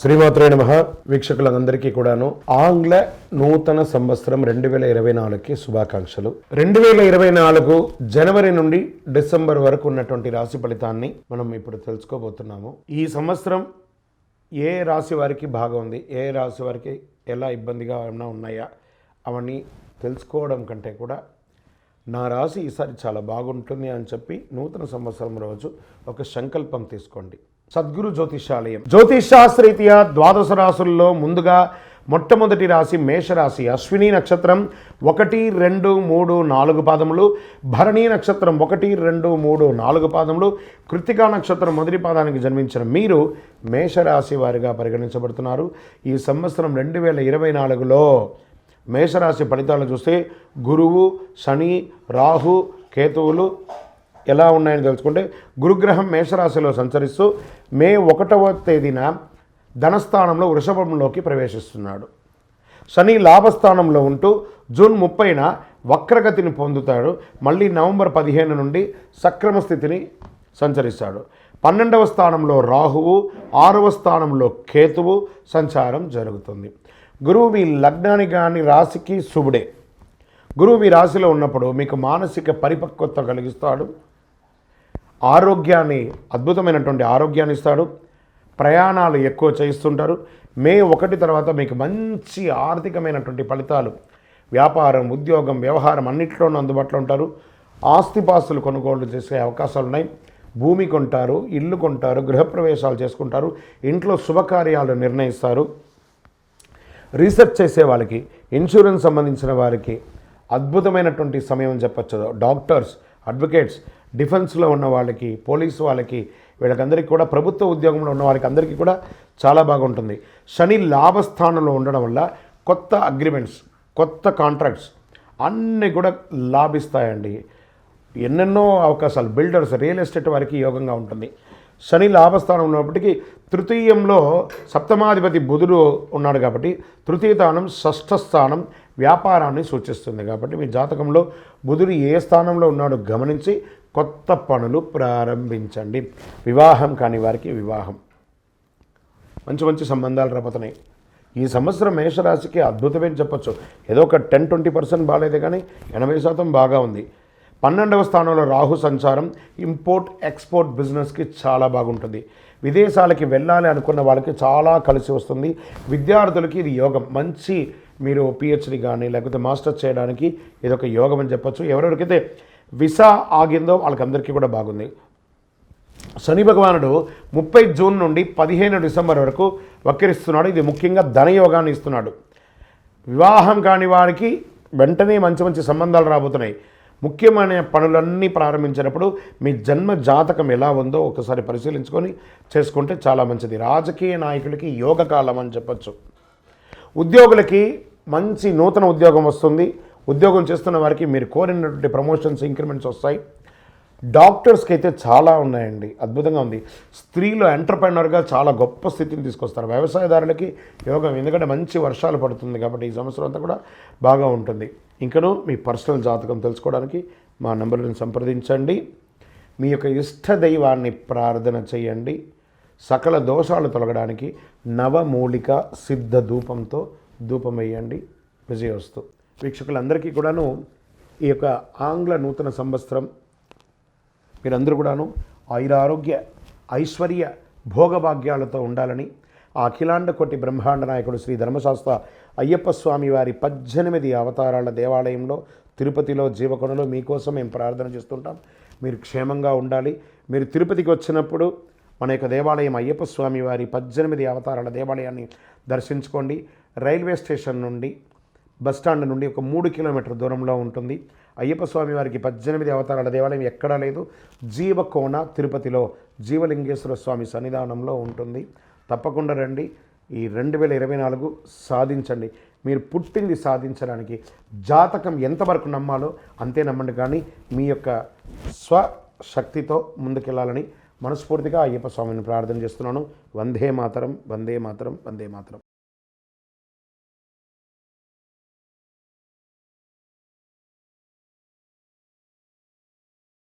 శ్రీమాత్రే నమ. వీక్షకులందరికీ కూడాను ఆంగ్ల నూతన సంవత్సరం రెండు వేల ఇరవై నాలుగుకి శుభాకాంక్షలు. రెండు వేల ఇరవై నాలుగు జనవరి నుండి డిసెంబర్ వరకు ఉన్నటువంటి రాశి ఫలితాన్ని మనం ఇప్పుడు తెలుసుకోబోతున్నాము. ఈ సంవత్సరం ఏ రాశి వారికి బాగా ఉంది? ఏ రాశి వారికి ఎలా ఇబ్బందిగా ఏమైనా ఉన్నాయా? అవన్నీ తెలుసుకోవడం కంటే కూడా నా రాశి ఈసారి చాలా బాగుంటుంది అని చెప్పి నూతన సంవత్సరం రోజు ఒక సంకల్పం తీసుకోండి. సద్గురు జ్యోతిషాలయం. జ్యోతిషాస్త్రీత్యా ద్వాదశ రాశుల్లో ముందుగా మొట్టమొదటి రాశి మేషరాశి. అశ్విని నక్షత్రం ఒకటి రెండు మూడు నాలుగు పాదములు. భరణీ నక్షత్రం ఒకటి రెండు మూడు నాలుగు పాదములు. కృతికా నక్షత్రం మొదటి పాదానికి జన్మించిన మీరు మేషరాశి వారిగా పరిగణించబడుతున్నారు. ఈ సంవత్సరం రెండు వేల ఇరవై నాలుగులో మేషరాశి ఫలితాలు చూస్తే గురువు శని రాహు కేతువులు ఎలా ఉన్నాయని తెలుసుకుంటే గురుగ్రహం మేషరాశిలో సంచరిస్తూ మే ఒకటవ తేదీన ధనస్థానంలో వృషభంలోకి ప్రవేశిస్తున్నాడు. శని లాభస్థానంలో ఉంటూ జూన్ ముప్పైన వక్రగతిని పొందుతాడు. మళ్ళీ నవంబర్ పదిహేను నుండి సక్రమ స్థితిని సంచరిస్తాడు. పన్నెండవ స్థానంలో రాహువు ఆరవ స్థానంలో కేతువు సంచారం జరుగుతుంది. గురువు మీ లగ్నానికి కానీ రాశికి శుభుడే. గురువు మీ రాశిలో ఉన్నప్పుడు మీకు మానసిక పరిపక్వత కలిగిస్తాడు. ఆరోగ్యాన్ని అద్భుతమైనటువంటి ఆరోగ్యాన్ని ఇస్తాడు. ప్రయాణాలు ఎక్కువ చేయిస్తుంటారు మే ఒకటి తర్వాత మీకు మంచి ఆర్థికమైనటువంటి ఫలితాలు. వ్యాపారం ఉద్యోగం వ్యవహారం అన్నింటిలోనూ అందుబాటులో ఉంటారు. ఆస్తిపాస్తులు కొనుగోలు చేసే అవకాశాలు ఉన్నాయి. భూమి కొంటారు ఇల్లు కొంటారు గృహప్రవేశాలు చేసుకుంటారు. ఇంట్లో శుభకార్యాలు నిర్ణయిస్తారు. రీసెర్చ్ చేసే వాళ్ళకి ఇన్సూరెన్స్ సంబంధించిన వారికి అద్భుతమైనటువంటి సమయం చెప్పచ్చు. డాక్టర్స్ అడ్వకేట్స్ డిఫెన్స్లో ఉన్న వాళ్ళకి పోలీసు వాళ్ళకి వీళ్ళకందరికీ కూడా ప్రభుత్వ ఉద్యోగంలో ఉన్న వాళ్ళకి అందరికీ కూడా చాలా బాగుంటుంది. శని లాభస్థానంలో ఉండడం వల్ల కొత్త అగ్రిమెంట్స్ కొత్త కాంట్రాక్ట్స్ అన్నీ కూడా లాభిస్తాయండి. ఎన్నెన్నో అవకాశాలు బిల్డర్స్ రియల్ ఎస్టేట్ వారికి యోగంగా ఉంటుంది. శని లాభస్థానం ఉన్నప్పటికీ తృతీయంలో సప్తమాధిపతి బుధుడు ఉన్నాడు కాబట్టి తృతీయ స్థానం షష్ఠ స్థానం వ్యాపారాన్ని సూచిస్తుంది కాబట్టి మీ జాతకంలో బుధుడు ఏ స్థానంలో ఉన్నాడో గమనించి కొత్త పనులు ప్రారంభించండి. వివాహం కాని వారికి వివాహం. మంచి మంచి సంబంధాలు రాబోతున్నాయి. ఈ సంవత్సరం మేషరాశికి అద్భుతమే చెప్పొచ్చు. ఏదో ఒక టెన్ ట్వంటీ పర్సెంట్ బాగాలేదు కానీ ఎనభై శాతం బాగా ఉంది. పన్నెండవ స్థానంలో రాహు సంచారం ఇంపోర్ట్ ఎక్స్పోర్ట్ బిజినెస్కి చాలా బాగుంటుంది. విదేశాలకి వెళ్ళాలి అనుకున్న వాళ్ళకి చాలా కలిసి వస్తుంది. విద్యార్థులకి ఇది యోగం. మంచి మీరు పిహెచ్డి కానీ లేకపోతే మాస్టర్స్ చేయడానికి ఇది ఒక యోగం అని చెప్పచ్చు. ఎవరెవరికైతే విసా ఆగిందో వాళ్ళకందరికీ కూడా బాగుంది. శని భగవానుడు ముప్పై జూన్ నుండి పదిహేను డిసెంబర్ వరకు వక్రిస్తున్నాడు. ఇది ముఖ్యంగా ధనయోగాన్ని ఇస్తున్నాడు. వివాహం కాని వారికి వెంటనే మంచి మంచి సంబంధాలు రాబోతున్నాయి. ముఖ్యమైన పనులన్నీ ప్రారంభించినప్పుడు మీ జన్మ జాతకం ఎలా ఉందో ఒకసారి పరిశీలించుకొని చేసుకుంటే చాలా మంచిది. రాజకీయ నాయకులకి యోగ కాలం అని చెప్పచ్చు. ఉద్యోగులకి మంచి నూతన ఉద్యోగం వస్తుంది. ఉద్యోగం చేస్తున్న వారికి మీరు కోరినటువంటి ప్రమోషన్స్ ఇంక్రిమెంట్స్ వస్తాయి. డాక్టర్స్కి అయితే చాలా ఉన్నాయండి. అద్భుతంగా ఉంది. స్త్రీలు ఎంటర్ప్రైనర్గా చాలా గొప్ప స్థితిని తీసుకొస్తారు. వ్యవసాయదారులకి యోగం ఎందుకంటే మంచి వర్షాలు పడుతుంది కాబట్టి ఈ సంవత్సరం అంతా కూడా బాగా ఉంటుంది. ఇంకను మీ పర్సనల్ జాతకం తెలుసుకోవడానికి మా నంబర్లను సంప్రదించండి. మీ యొక్క ఇష్ట దైవాన్ని ప్రార్థన చేయండి. సకల దోషాలు తొలగడానికి నవమూలిక సిద్ధ ధూపంతో ధూపం వేయండి విజయవస్తు. వీక్షకులందరికీ కూడాను ఈ యొక్క ఆంగ్ల నూతన సంవత్సరం మీరందరూ కూడాను ఆయురారోగ్య ఐశ్వర్య భోగభాగ్యాలతో ఉండాలని ఆ అఖిలాండ కోటి బ్రహ్మాండ నాయకుడు శ్రీ ధర్మశాస్త్ర అయ్యప్ప స్వామి వారి పద్దెనిమిది అవతారాల దేవాలయంలో తిరుపతిలో జీవకొండలో మీకోసం మేము ప్రార్థన చేస్తుంటాం. మీరు క్షేమంగా ఉండాలి. మీరు తిరుపతికి వచ్చినప్పుడు మన యొక్క దేవాలయం అయ్యప్ప స్వామి వారి పద్దెనిమిది అవతారాల దేవాలయాన్ని దర్శించుకోండి. రైల్వే స్టేషన్ నుండి బస్ స్టాండ్ నుండి ఒక మూడు కిలోమీటర్ దూరంలో ఉంటుంది. అయ్యప్ప స్వామి వారికి పద్దెనిమిది అవతారాల దేవాలయం ఎక్కడా లేదు. జీవకోణ తిరుపతిలో జీవలింగేశ్వర స్వామి సన్నిధానంలో ఉంటుంది. తప్పకుండా రండి. ఈ రెండు వేల ఇరవై నాలుగు సాధించండి. మీరు పుట్టింది సాధించడానికి జాతకం ఎంతవరకు నమ్మాలో అంతే నమ్మండి. కానీ మీ యొక్క స్వశక్తితో ముందుకెళ్ళాలని మనస్ఫూర్తిగా అయ్యప్ప స్వామిని ప్రార్థన చేస్తున్నాను. వందే మాతరం వందే మాతరం వందే మాతరం.